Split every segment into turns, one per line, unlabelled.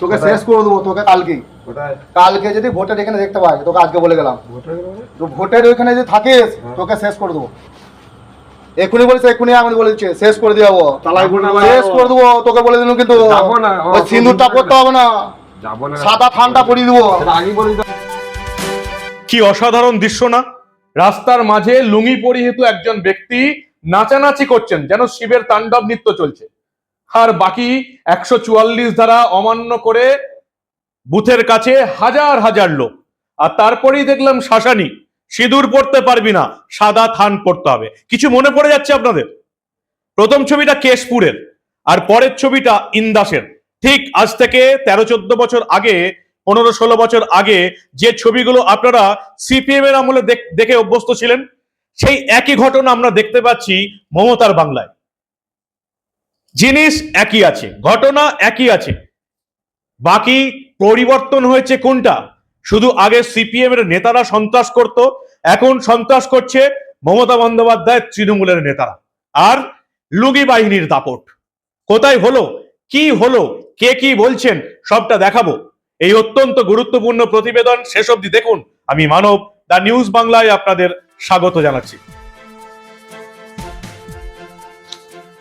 তোকে শেষ করে দেবো তোকে কালকেই কালকে যদি ভোটের এখানে দেখতে পাই তোকে আজকে বলে গেলাম? তো ভোটের ওইখানে যদি থাকিস তোকে শেষ করে দেবো। এক্ষুনি বলিস এক্ষুনি আমি বলে দিচ্ছি শেষ করে
দিয়ে ভোট
শেষ করে দেবো তোকে বলে দিলাম কিন্তু।
যাব
সিঁদুরটা করতে হবে না। সাদা ঠান্ডা পরিয়ে দেবো।
কি অসাধারণ দৃশ্য না? রাস্তার মাঝে লুঙ্গি পরিহিত একজন ব্যক্তি নাচানাচি করছেন যেন শিবের তাণ্ডব নৃত্য চলছে। আর বাকি একশো চুয়াল্লিশ ধারা অমান্য করে বুথের কাছে হাজার হাজার লোক। আর তারপরেই দেখলাম শাসানি সিঁদুর পড়তে পারবি না সাদা থান পড়তে হবে। কিছু মনে পড়ে যাচ্ছে আপনাদের? প্রথম ছবিটা কেশপুরের আর পরের ছবিটা ইন্দাসের। ঠিক আজ থেকে তেরো চোদ্দ বছর আগে, পনেরো ষোলো বছর আগে যে ছবিগুলো আপনারা সিপিএম এর আমলে দেখ- অভ্যস্ত ছিলেন, সেই একই ঘটনা আমরা দেখতে পাচ্ছি মমতার বাংলায়। জিনিস একই আছে, ঘটনা একই আছে। বাকি পরিবর্তন হয়েছে কোনটা? শুধু আগে সিপিএম এর নেতারা সন্ত্রাস করত, এখন সন্ত্রাস করছে মমতা বন্দ্যোপাধ্যায়, তৃণমূলের নেতারা। আর লুগি বাহিনীর দাপট। কোথায় হলো? কি হলো? কে কি বলছেন সবটা দেখাবো। এই অত্যন্ত গুরুত্বপূর্ণ প্রতিবেদন শেষ অবধি দেখুন। আমি মানব দা নিউজ বাংলায় আপনাদের স্বাগত জানাচ্ছি।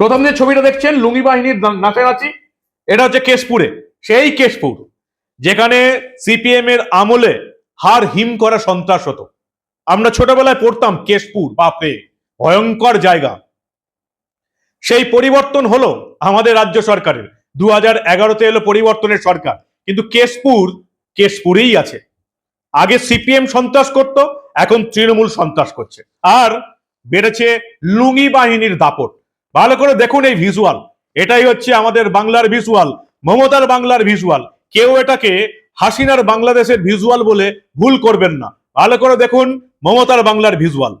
প্রথম যে ছবিটা দেখছেন, লুঙ্গি বাহিনীর নাচানাচি, এটা হচ্ছে কেশপুরে, সেই কেশপুর, যেখানে সিপিএম এর আমলে হার হিম করা সন্ত্রাস হতো। আমরা ছোটবেলায় পড়তাম কেশপুর, বাপরে, ভয়ঙ্কর জায়গা। সেই পরিবর্তন হলো আমাদের রাজ্য সরকারের। দু হাজার এগারোতে এলো পরিবর্তনের সরকার। কিন্তু কেশপুর, কেশপুরেই আছে। আগে সিপিএম সন্ত্রাস করত, এখন তৃণমূল সন্ত্রাস করছে। আর বেড়েছে লুঙ্গি বাহিনীর দাপট। ভালো করে দেখুন এই ভিজুয়াল এটাই হচ্ছে আমাদের বাংলার ভিজুয়াল মমতার বাংলার ভিজুয়াল কেউ এটাকে হাসিনার বাংলাদেশের ভিজুয়াল বলে ভুল করবেন না। ভালো করে দেখুন মমতার বাংলার ভিজুয়াল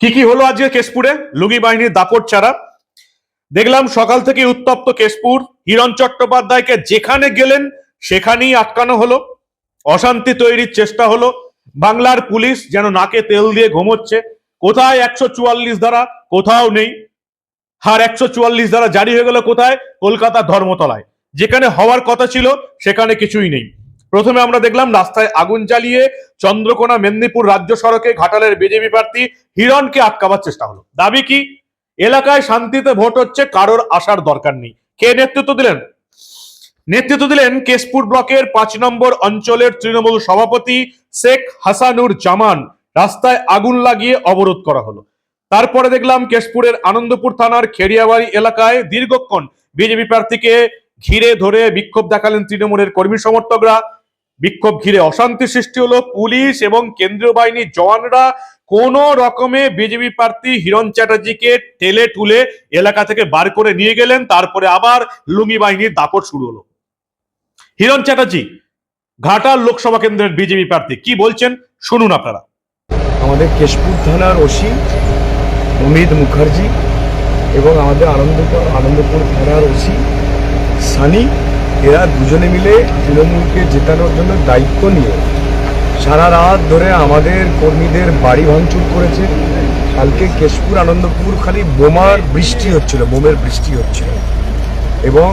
কি কি হলো আজকে কেশপুরে? লুঙ্গি বাহিনীর দাপট ছাড়া। দেখলাম সকাল থেকে উত্তপ্ত কেশপুর। হিরণ চট্টোপাধ্যায়কে যেখানে গেলেন, সেখানেই আটকানো হলো। অশান্তি তৈরির চেষ্টা হলো। বাংলার পুলিশ যেন নাকে তেল দিয়ে ঘুমোচ্ছে। কোথায় একশো চুয়াল্লিশ ধারা? কোথাও নেই। আর একশো চুয়াল্লিশ ধারা জারি হয়ে গেল কোথায়? কলকাতা ধর্মতলায়। যেখানে হওয়ার কথা ছিল, সেখানে কিছুই নেই। প্রথমে আমরা দেখলাম, রাস্তায় আগুন জ্বালিয়ে চন্দ্রকোনা মেদিনীপুর রাজ্য সড়কে ঘাটালের বিজেপি প্রার্থী হিরণকে আটকাবার চেষ্টা হলো। দাবি কি? এলাকায় শান্তিতে ভোট হচ্ছে, কারোর আসার দরকার নেই। কে নেতৃত্ব দিলেন? নেতৃত্ব দিলেন কেশপুর ব্লকের পাঁচ নম্বর অঞ্চলের তৃণমূল সভাপতি শেখ হাসানুর জামান। রাস্তায় আগুন লাগিয়ে অবরোধ করা হলো। তারপরে দেখলাম কেশপুরের আনন্দপুর থানার খেরিয়াবাড়ি এলাকায় দীর্ঘক্ষণ বিজেপি প্রার্থীকে ঘিরে ধরে বিক্ষোভ দেখালেন তৃণমূলের কর্মী সমর্থকরা। বিক্ষোভ ঘিরে অশান্তি সৃষ্টি হলো। পুলিশ এবং কেন্দ্রীয় বাহিনীর জওয়ানরা কোন রকমে বিজেপি প্রার্থী হিরণ চ্যাটার্জিকে ঠেলে টুলে এলাকা থেকে বার করে নিয়ে গেলেন, তারপরে আবার লুঙ্গি বাহিনীর দাপট শুরু হলো। হিরণ চ্যাটার্জি, ঘাটাল লোকসভা কেন্দ্রের বিজেপি প্রার্থী, কি বলছেন শুনুন আপনারা।
আমাদের কেশপুর থানার ওসি অমিত মুখার্জি এবং আমাদের আনন্দপুর আনন্দপুর থানার ওসি সানি, এরা দুজনে মিলে তৃণমূলকে জেতানোর জন্য দায়িত্ব নিয়ে সারা রাত ধরে আমাদের কর্মীদের বাড়ি ভাঙচুর করেছে। কালকে কেশপুর, আনন্দপুর খালি বোমার বৃষ্টি হচ্ছিল, বোমের বৃষ্টি হচ্ছিল। এবং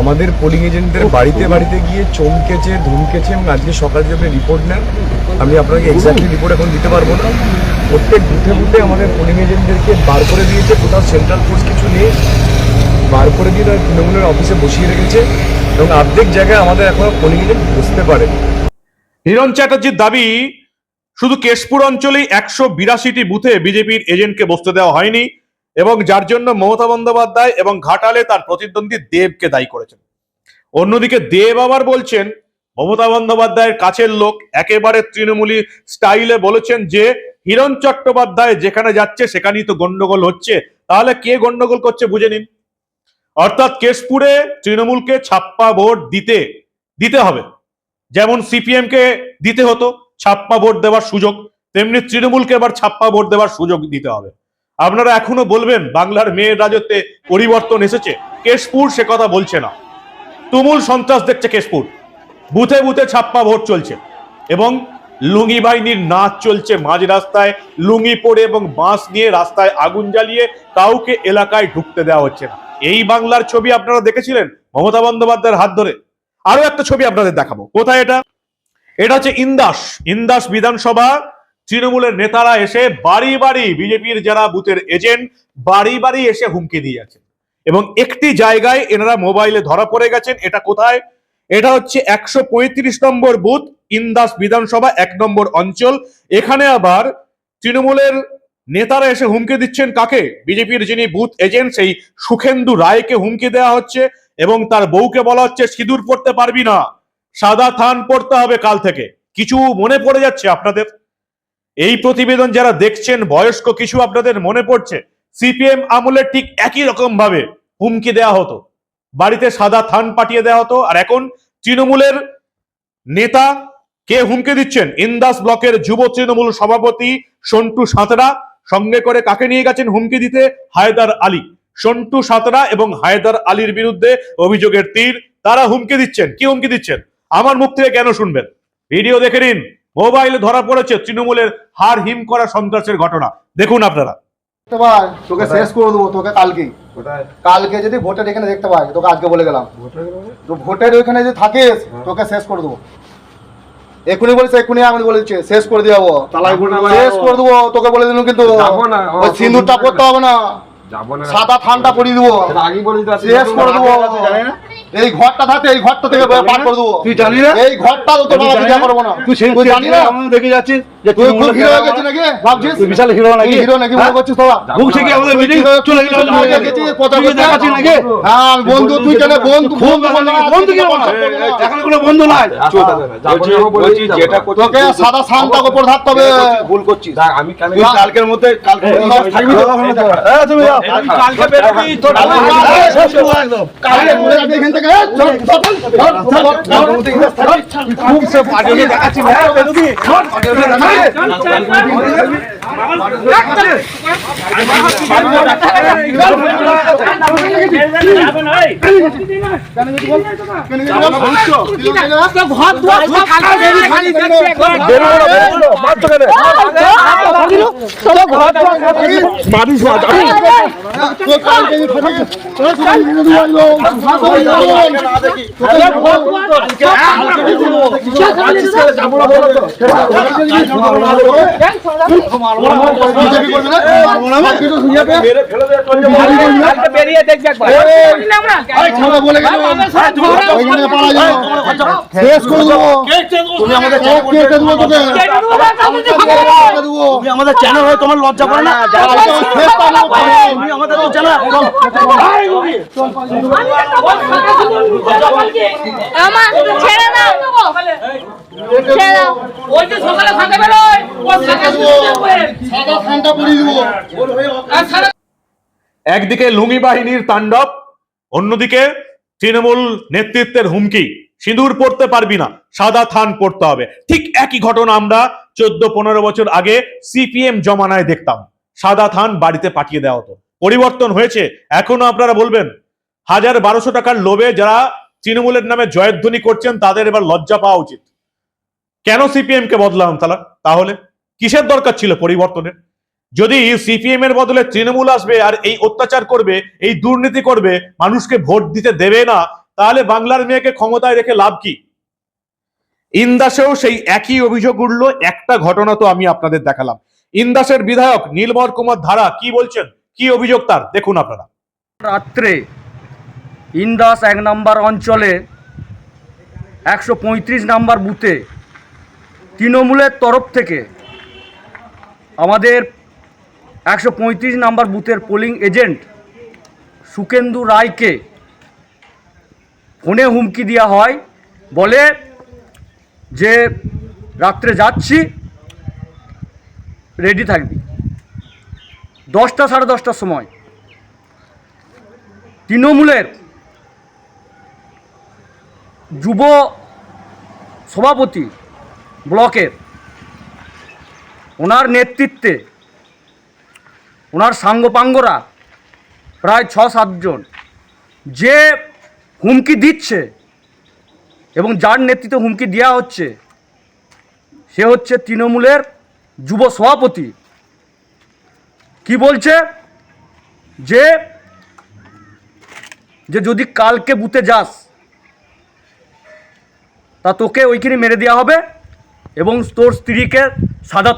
আমাদের পোলিং এজেন্টদের বাড়িতে বাড়িতে গিয়ে চমকেছে, ধমকেছে এবং আজকে সকালে যে আপনি রিপোর্ট নেন, আমি আপনাকে এক্স্যাক্টলি রিপোর্ট এখন দিতে পারব না। প্রত্যেক বুথে বুথে আমাদের পোলিং এজেন্টদেরকে বার করে দিয়েছে, কোথাও সেন্ট্রাল ফোর্স কিছু নেই। বার করে দিয়ে তারা তৃণমূলের অফিসে বসিয়ে রেখেছে। এবং অর্ধেক জায়গায় আমাদের এখনও পোলিং এজেন্ট বসতে পারে
হিরণ চ্যাটার্জির দাবি, শুধু কেশপুর অঞ্চলেই একশো বিরাশিটি বুথে বিজেপির এজেন্টকে বসতে দেওয়া হয়নি এবং যার জন্য মমতা বন্দ্যোপাধ্যায় এবং ঘাটালে তার প্রতিদ্বন্দ্বী দেবকে দায়ী করেছেন। অন্যদিকে দেব আবার বলছেন, মমতা বন্দ্যোপাধ্যায়ের কাছের লোক একেবারে তৃণমূলী স্টাইলে বলেছেন যে, হিরণ চট্টোপাধ্যায় যেখানে যাচ্ছে সেখানেই তো গন্ডগোল হচ্ছে, তাহলে কে গন্ডগোল করছে বুঝে নিন। অর্থাৎ কেশপুরে তৃণমূলকে ছাপ্পা ভোট দিতে দিতে হবে। যেমন সিপিএম কে দিতে হতো, ছাপ্পা ভোট দেওয়ার সুযোগ, তেমনি তৃণমূলকে এবার ছাপ্পা ভোট দেওয়ার সুযোগ দিতে হবে। আপনারা এখনও বলবেন, বাংলার মেয়ের রাজত্বে পরিবর্তন এসেছে? কেশপুর সে কথা বলছে না। তুমুল সন্ত্রাস দেখছে কেশপুর। বুথে বুথে ছাপ্পা ভোট চলছে এবং লুঙ্গি বাহিনীর নাচ চলছে মাঝ রাস্তায়। লুঙ্গি পরে এবং বাঁশ নিয়ে রাস্তায় আগুন জ্বালিয়ে কাউকে এলাকায় ঢুকতে দেওয়া হচ্ছে না। এই বাংলার ছবি আপনারা দেখেছিলেন? মমতা বন্দ্যোপাধ্যায়ের হাত ধরে। আরও একটা ছবি আপনাদের দেখাবো। কোথায় এটা? এটা হচ্ছে ইন্দাস। ইন্দাস বিধানসভা। তৃণমূলের নেতারা এসে বাড়ি বাড়ি বিজেপির যারা বুথের এজেন্ট বাড়ি বাড়ি এসে হুমকি দিয়ে যাচ্ছে। এবং একটি জায়গায় এনারা মোবাইলে ধরা পড়ে গেছেন, এটা কোথায়? এটা হচ্ছে একশো পঁয়ত্রিশ নম্বর বুথ, ইন্দাস বিধানসভা, এক নম্বর অঞ্চল। এখানে আবার তৃণমূলের নেতারা এসে হুমকি দিচ্ছেন কাকে? বিজেপির যিনি বুথ এজেন্ট সেই সুখেন্দু রায়কে হুমকি দেওয়া হচ্ছে। এবং তার বউকে বলা হচ্ছে, সিঁদুর পড়তে পারবি না। সাদা থান পড়তে হবে কাল থেকে। কিছু মনে পড়ে যাচ্ছে আপনাদের? এই প্রতিবেদন যারা দেখছেন, বয়স্ক কিছু আপনাদের মনে পড়ছে? সিপিএম আমলে ঠিক একই রকম ভাবে হুমকি দেওয়া হতো। বাড়িতে সাদা থান পাঠিয়ে দেওয়া হতো। আর এখন তৃণমূলের নেতা কে হুমকি দিচ্ছেন? ইন্দাস ব্লকের যুব তৃণমূল সভাপতি সন্টু সাঁতরা সঙ্গে করে কাকে নিয়ে গেছেন হুমকি দিতে? হায়দার আলী। সন্টু সাঁতরা এবং হায়দার আলীর বিরুদ্ধে অভিযোগের তীর তারা হুমকি দিচ্ছেন। কি হুমকি দিচ্ছেন? আমার মুখ থেকে কেন শুনবেন? ভিডিও দেখে নিন। মোবাইলে ধরা পড়েছে তৃণমূলের হার হিম করা সন্ত্রাসের ঘটনা। দেখুন আপনারা।
তোকে শেষ করে দেবো তোকে কালকেই। কালকে যদি ভোটের এখানে দেখতে পাই তোকে আজকে বলে গেলাম। তো ভোটের ওইখানে যদি থাকিস তোকে শেষ করে দেবো। এক্ষুনি বলেছে এক্ষুনি আমি বলে দিচ্ছি শেষ করে
আমার-
শেষ করে দেবো তোকে বলে দিলাম কিন্তু
যাব না,
ওই সিঁদুরটা করতে হবে না। সাদা থানটা পরিয়ে দেবো।
আগে বলে দিতে
শেষ করে দেবো।
জানি না?
এই ঘরটা থাকে এই ঘরটা থেকে পার করে দেবো।
তুই জানি না?
এই ঘরটা তো
জানি
বিয়ে? করব না।
তুই সেই
তুই জানি না?
আমরা দেখে যাচ্ছিস যে
তুই খুব হিরো হয়ে গেছিস নাকি? ভাবছিস?
তুই বিশাল হিরো নাকি?
হিরো নাকি মনে? করছিস তোরা?
বুক থেকে আমাদের মিটিং চলে গেল
তুই আগে গেছিস, কথা বলতে
দেখাচ্ছিস নাকি?
হ্যাঁ বন্ধু তুই কেন বন্ধু
খুব
বন্ধু
কি এখন কোনো বন্ধু নাই।
বলেছি না।
তোকে সাদা শানটাকে উপর থাকতে হবে।
ভুল করছিস।
আমি
কালকের মধ্যে কালকে থাকবি তো তুমি
আমি কালকে বেরোবি, তোর
কালকে কালকে
খুব সে পাঠিয়ে দেখাচ্ছি। না বেরোবি পাটিয়ে দেখাচ্ছি
চল, চল, চল, চল। ঘর দুয়ার সব কালকে বেরি খালি দেখছি একবার
তোর কালকে যে ফটো তোর কালকে যদি আইলো বিজেপি করবে না
আমাদের চ্যানেল হয়ে তোমার লজ্জা করে না আমাদের
ছেড়ে দাও।
ওই যে সকালে ফাঁকা বেরোয়।
একদিকে লুঙ্গি বাহিনীর তাণ্ডব, অন্যদিকে তৃণমূল নেতৃত্বের হুমকি। সিঁদুর পড়তে পারবি না, সাদা থান পড়তে হবে। ঠিক একই ঘটনা আমরা চোদ্দ পনেরো বছর আগে সিপিএম জমানায় দেখতাম। সাদা থান বাড়িতে পাঠিয়ে দেওয়া হতো। পরিবর্তন হয়েছে, এখনও আপনারা বলবেন। হাজার বারোশো টাকার লোভে যারা তৃণমূলের নামে জয়ধ্বনি করছেন, তাদের এবার লজ্জা পাওয়া উচিত। কেন সিপিএম কে বদলাম তাহলে কিসের দরকার ছিল পরিবর্তনের? যদি সিপিএম এর বদলে তৃণমূল আসবে আর এই অত্যাচার করবে, এই দুর্নীতি করবে, মানুষকে ভোট দিতে দেবে না, তাহলে বাংলার মেয়েকে ক্ষমতায় রেখে লাভ কি? ইন্দাসেও সেই একই অভিযোগ উঠল, একটা ঘটনা তো আমি আপনাদের দেখালাম। ইন্দাসের বিধায়ক নীলমর কুমার ধারা কি বলছেন? কি অভিযোগ তার? দেখুন আপনারা।
রাত্রে ইন্দাস এক নম্বর অঞ্চলে, একশো পঁয়ত্রিশ নাম্বার বুথে তৃণমূলের তরফ থেকে আমাদের একশো পঁয়ত্রিশ নাম্বার বুথের পোলিং এজেন্ট সুকেন্দু রায়কে ফোনে হুমকি দেওয়া হয়, বলে যে রাত্রে যাচ্ছি রেডি থাকবি। দশটা সাড়ে দশটার সময় তৃণমূলের যুব সভাপতি ব্লকের নেতৃত্বে ওনার সাঙ্গপাঙ্গরা প্রায় ছ সাতজন যে হুমকি দিচ্ছে এবং যার নেতৃত্বে হুমকি দেওয়া হচ্ছে, সে হচ্ছে তৃণমূলের যুব সভাপতি। কি বলছে? যে যে যদি কালকে বুথে যাস, তা তোকে ওইখানে মেরে দেওয়া হবে। এবং তোর স্ত্রীকে সাদা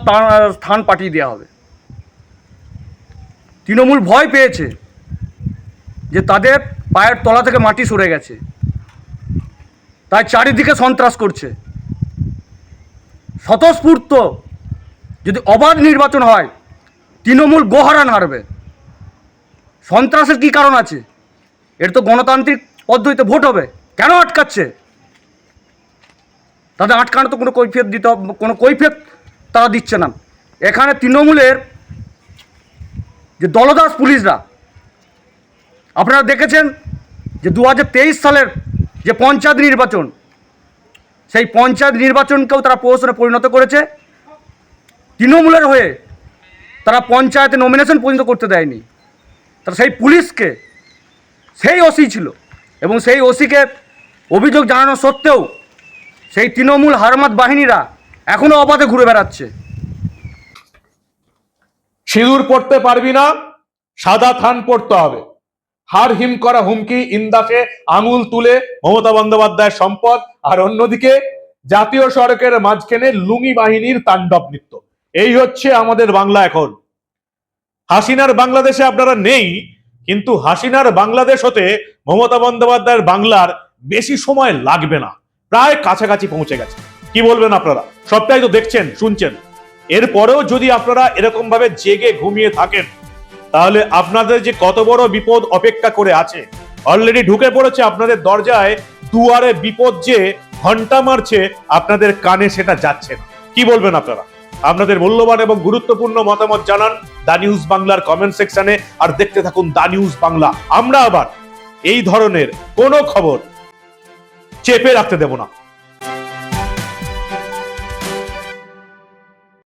স্থান পাঠিয়ে দেওয়া হবে। তৃণমূল ভয় পেয়েছে যে তাদের পায়ের তলা থেকে মাটি সরে গেছে। তাই চারিদিকে সন্ত্রাস করছে। স্বতঃস্ফূর্ত যদি অবাধ নির্বাচন হয়, তৃণমূল গোহারান হারবে সন্ত্রাসের কি কারণ আছে? এর তো গণতান্ত্রিক পদ্ধতিতে ভোট হবে। কেন আটকাচ্ছে? তাদের আটকানো তো কোনো কৈফিয়ত দিতে কোনো কৈফিয়ত তারা দিচ্ছে না। এখানে তৃণমূলের যে দলদাস পুলিশরা, আপনারা দেখেছেন যে দু হাজার তেইশ সালের যে পঞ্চায়েত নির্বাচন, সেই পঞ্চায়েত নির্বাচনকেও তারা প্রহসনে পরিণত করেছে। তৃণমূলের হয়ে তারা পঞ্চায়েতে নমিনেশন পর্যন্ত করতে দেয়নি। তারা সেই পুলিশকে, সেই ওসি ছিল এবং সেই ওসিকে অভিযোগ জানানো সত্ত্বেও সেই তৃণমূল হারমাত বাহিনীরা এখনও অবাধে ঘুরে বেড়াচ্ছে।
সিঁদুর পড়তে পারবি না, সাদা থান পড়তে হবে। হার হিম করা হুমকি ইন্দাসে আঙুল তুলে মমতা বন্দ্যোপাধ্যায়ের সম্পদ, আর অন্যদিকে জাতীয় সড়কের মাঝখানে লুঙ্গি বাহিনীর তাণ্ডব নৃত্য। এই হচ্ছে আমাদের বাংলা এখন। হাসিনার বাংলাদেশে আপনারা নেই, কিন্তু হাসিনার বাংলাদেশ হতে মমতা বন্দ্যোপাধ্যায়ের বাংলার বেশি সময় লাগবে না। প্রায় কাছাকাছি পৌঁছে গেছে। কি বলবেন আপনারা? সবটাই তো দেখছেন, শুনছেন। এরপরেও যদি আপনারা এরকম ভাবে জেগে ঘুমিয়ে থাকেন, তাহলে আপনাদের যে কত বড় বিপদ অপেক্ষা করে আছে অলরেডি ঢুকে পড়েছে আপনাদের দরজায়, দুয়ারে বিপদ যে ঘণ্টা মারছে, আপনাদের কানে সেটা যাচ্ছে না। কি বলবেন আপনারা? আপনাদের মূল্যবান এবং গুরুত্বপূর্ণ মতামত জানান দা নিউজ বাংলার কমেন্ট সেকশনে আর দেখতে থাকুন দা নিউজ বাংলা। আমরা আবার এই ধরনের কোনো খবর চেপে রাখতে দেব না।